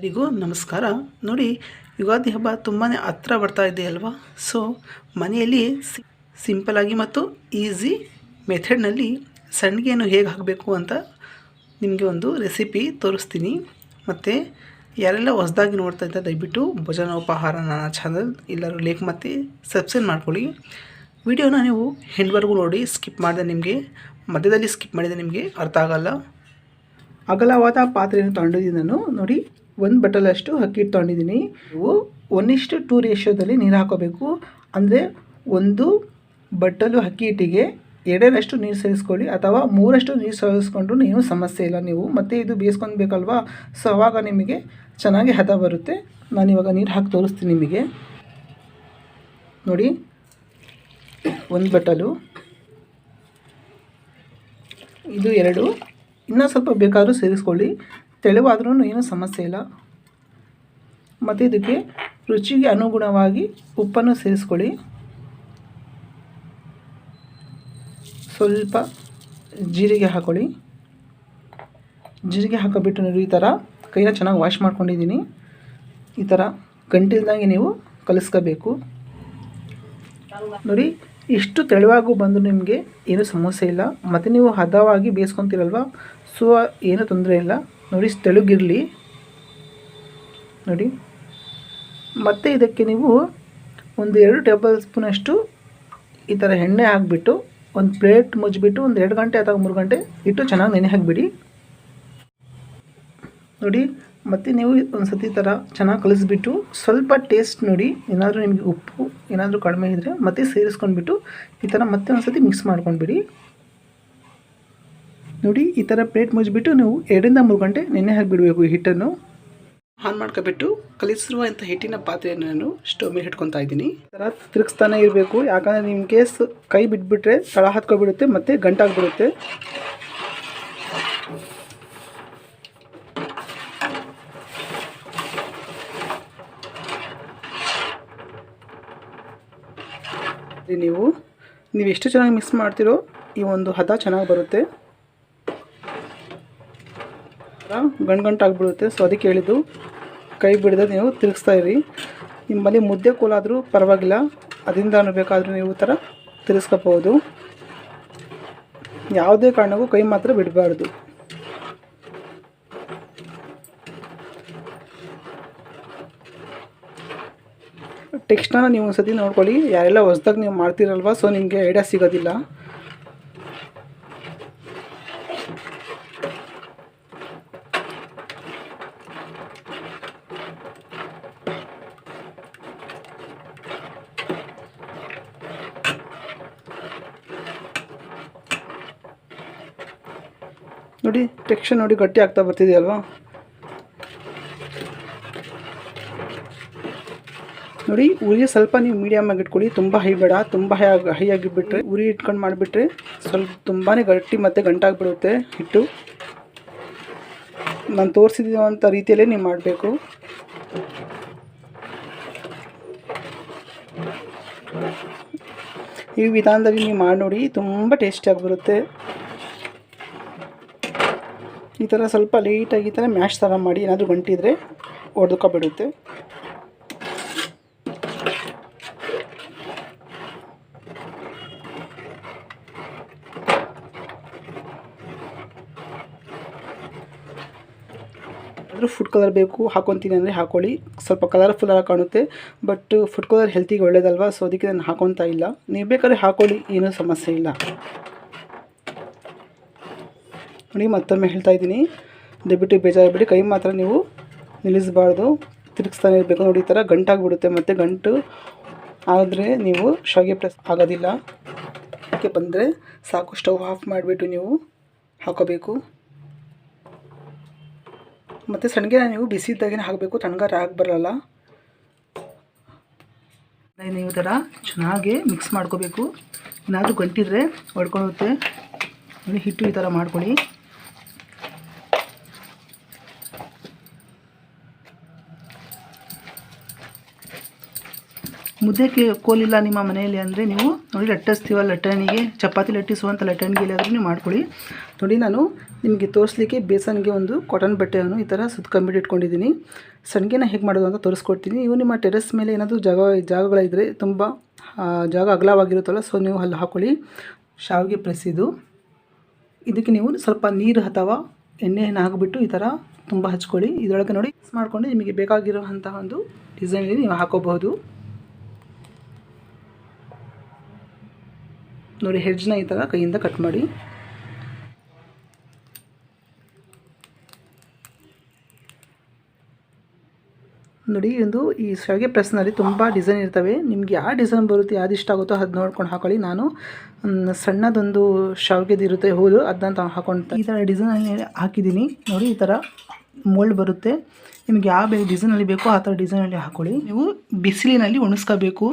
ಎಲ್ಲರಿಗೂ ನಮಸ್ಕಾರ. ನೋಡಿ, ಯುಗಾದಿ ಹಬ್ಬ ತುಂಬಾ ಹತ್ರ ಬರ್ತಾ ಇದೆ ಅಲ್ವಾ? ಸೊ ಮನೆಯಲ್ಲಿ ಸಿಂಪಲಾಗಿ ಮತ್ತು ಈಸಿ ಮೆಥಡ್ನಲ್ಲಿ ಸಂಡಿಗೆಯನ್ನು ಹೇಗೆ ಹಾಕಬೇಕು ಅಂತ ನಿಮಗೆ ಒಂದು ರೆಸಿಪಿ ತೋರಿಸ್ತೀನಿ. ಮತ್ತು, ಯಾರೆಲ್ಲ ಹೊಸದಾಗಿ ನೋಡ್ತಾ ಇದ್ದ, ದಯವಿಟ್ಟು ಭೋಜನೋಪಹಾರ ನನ್ನ ಚಾನಲ್, ಎಲ್ಲರೂ ಲೇಕ್ ಮತ್ತು ಸಬ್ಸ್ಕ್ರೈಬ್ ಮಾಡ್ಕೊಳ್ಳಿ. ವಿಡಿಯೋನ ನೀವು ಹೆಂಡ್ವರೆಗೂ ನೋಡಿ ಸ್ಕಿಪ್ ಮಾಡಿದೆ ನಿಮಗೆ, ಮಧ್ಯದಲ್ಲಿ ಸ್ಕಿಪ್ ಮಾಡಿದೆ ನಿಮಗೆ ಅರ್ಥ ಆಗಲ್ಲ. ಅಗಲವಾದ ಪಾತ್ರೆಯನ್ನು ತಗೊಂಡಿದ್ದೀನಿ ನಾನು ನೋಡಿ. ಒಂದು ಬಟ್ಟಲಷ್ಟು ಅಕ್ಕಿ ತೊಗೊಂಡಿದ್ದೀನಿ ನೀವು ಒಂದಿಷ್ಟು ಟೂ ರೇಷೋದಲ್ಲಿ ನೀರು ಹಾಕೋಬೇಕು. ಅಂದರೆ ಒಂದು ಬಟ್ಟಲು ಅಕ್ಕಿ ಹಿಟ್ಟಿಗೆ ಎರಡರಷ್ಟು ನೀರು ಸೇರಿಸ್ಕೊಳ್ಳಿ ಅಥವಾ ಮೂರಷ್ಟು ನೀರು ಸೇರಿಸ್ಕೊಂಡ್ರು ಏನು ಸಮಸ್ಯೆ ಇಲ್ಲ ನೀವು. ಮತ್ತು ಇದು ಬೇಯಿಸ್ಕೊಳ್ಬೇಕಲ್ವಾ ಸೊ ಅವಾಗ ನಿಮಗೆ ಚೆನ್ನಾಗಿ ಹದ ಬರುತ್ತೆ. ನಾನು ಇವಾಗ ನೀರು ಹಾಕಿ ತೋರಿಸ್ತೀನಿ ನಿಮಗೆ. ನೋಡಿ. ಒಂದು ಬಟ್ಟಲು ಇದು ಎರಡು. ಇನ್ನೂ ಸ್ವಲ್ಪ ಬೇಕಾದರೂ ಸೇರಿಸ್ಕೊಳ್ಳಿ. ತೆಳುವಾದ್ರೂ ಏನೂ ಸಮಸ್ಯೆ ಇಲ್ಲ. ಮತ್ತು ಇದಕ್ಕೆ ರುಚಿಗೆ ಅನುಗುಣವಾಗಿ ಉಪ್ಪನ್ನು ಸೇರಿಸ್ಕೊಳ್ಳಿ. ಸ್ವಲ್ಪ ಜೀರಿಗೆ ಹಾಕೊಳ್ಳಿ. ಜೀರಿಗೆ ಹಾಕೋಬಿಟ್ಟು ನೀವು ಈ ಥರ ಕೈನ ಚೆನ್ನಾಗಿ ವಾಶ್ ಮಾಡ್ಕೊಂಡಿದ್ದೀನಿ. ಈ ಥರ ಗಂಟಿಲ್ದಂಗೆ ನೀವು ಕಲಿಸ್ಕೋಬೇಕು. ನೋಡಿ, ಇಷ್ಟು ತೆಳುವಾಗೂ ಬಂದು ನಿಮಗೆ ಏನೂ ಸಮಸ್ಯೆ ಇಲ್ಲ. ಮತ್ತು ನೀವು ಹದವಾಗಿ ಬೇಯಿಸ್ಕೊತೀರಲ್ವ? ಸೊ, ಏನೂ ತೊಂದರೆ ಇಲ್ಲ. ನೋಡಿ ತೆಳುಗಿರಲಿ. ನೋಡಿ. ಮತ್ತೆ ಇದಕ್ಕೆ ನೀವು ಒಂದು ಎರಡು ಟೇಬಲ್ ಸ್ಪೂನಷ್ಟು ಈ ಥರ ಎಣ್ಣೆ ಹಾಕಿಬಿಟ್ಟು, ಒಂದು ಪ್ಲೇಟ್ ಮುಚ್ಚಿಬಿಟ್ಟು ಒಂದು ಎರಡು ಗಂಟೆ ಅಥವಾ ಮೂರು ಗಂಟೆ ಇಟ್ಟು ಚೆನ್ನಾಗಿ ನೆನೆ ಹಾಕಿಬಿಡಿ. ನೋಡಿ, ಮತ್ತು ನೀವು ಒಂದು ಸತಿ ಥರ ಚೆನ್ನಾಗಿ ಕಲಿಸ್ಬಿಟ್ಟು, ಸ್ವಲ್ಪ ಟೇಸ್ಟ್ ನೋಡಿ, ಏನಾದರೂ ನಿಮಗೆ ಉಪ್ಪು ಏನಾದರೂ ಕಡಿಮೆ ಇದ್ದರೆ ಮತ್ತೆ ಸೇರಿಸ್ಕೊಂಡ್ಬಿಟ್ಟು ಈ ಥರ ಮತ್ತೆ ಒಂದು ಸತಿ ಮಿಕ್ಸ್ ಮಾಡ್ಕೊಂಡ್ಬಿಡಿ. ನೋಡಿ ಈ ಥರ ಪ್ಲೇಟ್ ಮುಚ್ಚಿಬಿಟ್ಟು ನೀವು ಎರಡರಿಂದ ಮೂರು ಗಂಟೆ ನೆನೆ ಹಾಕಿಬಿಡಬೇಕು ಈ ಹಿಟ್ಟನ್ನು. ಆನ್ ಮಾಡ್ಕೊಬಿಟ್ಟು ಕಲಿಸಿರುವಂಥ ಹಿಟ್ಟಿನ ಪಾತ್ರೆಯನ್ನು ನಾನು ಸ್ಟವ್ ಮೇಲೆ ಇಟ್ಕೊತಾ ಇದ್ದೀನಿ. ಈ ಥರ ತಿರುಗಿಸ್ತಾನೆ ಇರಬೇಕು. ಯಾಕಂದರೆ ನಿಮ್ಮ ಕೇಸ್ ಕೈ ಬಿಟ್ಬಿಟ್ರೆ ತಳ ಹತ್ಕೊಬಿಡುತ್ತೆ ಮತ್ತು ಗಂಟಾಗ್ಬಿಡುತ್ತೆ. ನೀವು ನೀವು ಎಷ್ಟು ಚೆನ್ನಾಗಿ ಮಿಕ್ಸ್ ಮಾಡ್ತಿರೋ ಈ ಒಂದು ಹದ ಚೆನ್ನಾಗಿ ಬರುತ್ತೆ. ಗಂಟು ಗಂಟು ಆಗಿಬಿಡುತ್ತೆ ಸೊ ಅದಕ್ಕೆ ಹೇಳಿದ್ದು ಕೈ ಬಿಡದೆ ನೀವು ತಿರುಗಿಸ್ತಾ ಇರಿ. ನಿಮ್ಮಲ್ಲಿ ಮುದ್ದೆ ಕೋಲಾದರೂ ಪರವಾಗಿಲ್ಲ. ಅದರಿಂದ ಬೇಕಾದರೂ ನೀವು ಥರ ತಿರುಗಿಸ್ಕೋಬೋದು ಯಾವುದೇ ಕಾರಣಕ್ಕೂ ಕೈ ಮಾತ್ರ ಬಿಡಬಾರ್ದು. ಟೆಕ್ಸ್ಟ್ನ ನೀವು ಒಂದು ಸತಿ ನೋಡ್ಕೊಳ್ಳಿ. ಯಾರೆಲ್ಲ ಹೊಸ್ದಾಗಿ ನೀವು ಮಾಡ್ತೀರಲ್ವ? ಸೊ ನಿಮಗೆ ಐಡಿಯಾ ಸಿಗೋದಿಲ್ಲ. ನೋಡಿ ಟೆಕ್ಷನ್ ನೋಡಿ ಗಟ್ಟಿ ಆಗ್ತಾ ಬರ್ತಿದೆಯಲ್ವಾ ನೋಡಿ, ಉರಿ ಸ್ವಲ್ಪ ನೀವು ಮೀಡಿಯಮಾಗಿ ಇಟ್ಕೊಳ್ಳಿ. ತುಂಬ ಹೈ ಬೇಡ, ತುಂಬ ಹೈ ಆಗಿ, ಹೈ ಆಗಿಬಿಟ್ರೆ ಉರಿ ಇಟ್ಕೊಂಡು ಮಾಡಿಬಿಟ್ರೆ ಸ್ವಲ್ಪ ತುಂಬಾ ಗಟ್ಟಿ ಮತ್ತು ಗಂಟಾಗಿಬಿಡುತ್ತೆ ಹಿಟ್ಟು. ನಾನು ತೋರಿಸಿದಂಥ ರೀತಿಯಲ್ಲೇ ನೀವು ಮಾಡಬೇಕು. ಈ ವಿಧಾನದಲ್ಲಿ ನೀವು ಮಾಡಿ ನೋಡಿ ತುಂಬ ಟೇಸ್ಟಿಯಾಗಿ ಬರುತ್ತೆ ಈ ಥರ ಸ್ವಲ್ಪ ಲೈಟಾಗಿ ಥರ ಮ್ಯಾಶ್ ಥರ ಮಾಡಿ ಏನಾದರೂ ಗಂಟಿದ್ರೆ ಒಡೆದುಕೊಬಿಡುತ್ತೆ ಆದರೂ ಫುಡ್ ಕಲರ್ ಬೇಕು, ಹಾಕೊತೀನಿ ಅಂದರೆ ಹಾಕೊಳ್ಳಿ. ಸ್ವಲ್ಪ ಕಲರ್ಫುಲ್ಲಾಗಿ ಕಾಣುತ್ತೆ ಬಟ್ ಫುಡ್ ಕಲರ್ ಹೆಲ್ತಿಗೆ ಒಳ್ಳೇದಲ್ವಾ? ಸೊ ಅದಕ್ಕೆ ನಾನು ಹಾಕೊತಾ ಇಲ್ಲ. ನೀವು ಬೇಕಾದ್ರೆ ಹಾಕೊಳ್ಳಿ, ಏನೂ ಸಮಸ್ಯೆ ಇಲ್ಲ. ನೋಡಿ, ಮತ್ತೊಮ್ಮೆ ಹೇಳ್ತಾ ಇದ್ದೀನಿ. ದಯವಿಟ್ಟು ಬೇಜಾರಬೇಡಿ ಕೈ ಮಾತ್ರ ನೀವು ನಿಲ್ಲಿಸಬಾರ್ದು. ತಿರುಗಿಸ್ತಾನೆ ಇರಬೇಕು. ನೋಡಿ, ಈ ಥರ ಗಂಟಾಗಿಬಿಡುತ್ತೆ ಮತ್ತು ಗಂಟು. ಆದರೆ ನೀವು ಶಾವಿಗೆ ಪ್ರೆಸ್ ಆಗೋದಿಲ್ಲ. ಅದಕ್ಕೆ ಬಂದರೆ ಸಾಕು ಸ್ಟವ್ ಆಫ್ ಮಾಡಿಬಿಟ್ಟು ನೀವು ಹಾಕೋಬೇಕು. ಮತ್ತು ಸಣ್ಣಗೆ ನೀವು ಬಿಸಿ ಇದ್ದಾಗೇ ಹಾಕಬೇಕು. ತಣ್ಣಗಾರ ಹಾಕಿ ಬರಲ್ಲ. ನೀವು ಥರ ಚೆನ್ನಾಗಿ ಮಿಕ್ಸ್ ಮಾಡ್ಕೋಬೇಕು. ಏನಾದರೂ ಗಂಟಿದ್ರೆ ಹೊಡ್ಕೊಳುತ್ತೆ ಹಿಟ್ಟು ಈ ಥರ ಮಾಡ್ಕೊಳ್ಳಿ. ಮುದ್ದೆಗೆ ಕೋಲಿಲ್ಲ ನಿಮ್ಮ ಮನೆಯಲ್ಲಿ ಅಂದರೆ ನೀವು ನೋಡಿ ಲಟ್ಟಿಸ್ತೀವ ಲಟ್ಟಣಿಗೆ, ಚಪಾತಿ ಲಟ್ಟಿಸುವಂಥ ಲಟ್ಟಣಿಗೆ ಇಲ್ಲಾದರೂ ನೀವು ಮಾಡ್ಕೊಳ್ಳಿ. ನೋಡಿ, ನಾನು ನಿಮಗೆ ತೋರಿಸ್ಲಿಕ್ಕೆ ಬೇಸನ್ಗೆ ಒಂದು ಕಾಟನ್ ಬಟ್ಟೆಯನ್ನು ಈ ಥರ ಸುತ್ಕೊಂಬಿಟ್ಟು ಇಟ್ಕೊಂಡಿದ್ದೀನಿ. ಸಂಡಿಗೆನ ಹೇಗೆ ಮಾಡೋದು ಅಂತ ತೋರಿಸ್ಕೊಡ್ತೀನಿ. ಇವು ನಿಮ್ಮ ಟೆರೆಸ್ ಮೇಲೆ ಏನಾದರೂ ಜಾಗ ಜಾಗಗಳಿದ್ದರೆ ತುಂಬ ಜಾಗ ಅಗಲವಾಗಿರುತ್ತಲ್ಲ ಸೊ ನೀವು ಅಲ್ಲಿ ಹಾಕೊಳ್ಳಿ. ಶಾವಿಗೆ ಪ್ರೆಸ್ ಇದು. ಇದಕ್ಕೆ ನೀವು ಸ್ವಲ್ಪ ನೀರು ಅಥವಾ ಎಣ್ಣೆಯನ್ನು ಹಾಕಿಬಿಟ್ಟು ಈ ಥರ ತುಂಬ ಹಚ್ಕೊಳ್ಳಿ. ಇದರೊಳಗೆ ನೋಡಿ ಮಿಕ್ಸ್ ಮಾಡಿಕೊಂಡು ನಿಮಗೆ ಬೇಕಾಗಿರುವಂತಹ ಒಂದು ಡಿಸೈನಲ್ಲಿ ನೀವು ಹಾಕೋಬಹುದು. ನೋಡಿ ಹೆಡ್ಜ್ನ ಈ ಥರ ಕೈಯಿಂದ ಕಟ್ ಮಾಡಿ. ನೋಡಿ ಒಂದು ಈ ಶಾವಿಗೆ ಪ್ರೆಸ್ನಲ್ಲಿ ತುಂಬ ಡಿಸೈನ್ ಇರ್ತವೆ. ನಿಮ್ಗೆ ಯಾವ ಡಿಸೈನ್ ಬರುತ್ತೆ, ಯಾವ್ದು ಇಷ್ಟ ಆಗುತ್ತೋ ಅದು ನೋಡ್ಕೊಂಡು ಹಾಕೊಳ್ಳಿ. ನಾನು ಸಣ್ಣದೊಂದು ಶಾವಿಗೆದು ಇರುತ್ತೆ ಹೂಲು ಅದನ್ನ ಹಾಕೊಂಡು ಈ ಥರ ಡಿಸೈನಲ್ಲಿ ಹಾಕಿದ್ದೀನಿ. ನೋಡಿ, ಈ ಥರ ಮೋಲ್ಡ್ ಬರುತ್ತೆ. ನಿಮ್ಗೆ ಯಾವ ಬೇ ಡಿಸೈನಲ್ಲಿ ಬೇಕೋ ಆ ಥರ ಡಿಸೈನಲ್ಲಿ ಹಾಕೊಳ್ಳಿ. ನೀವು ಬಿಸಿಲಿನಲ್ಲಿ ಒಣಗಿಸ್ಕೋಬೇಕು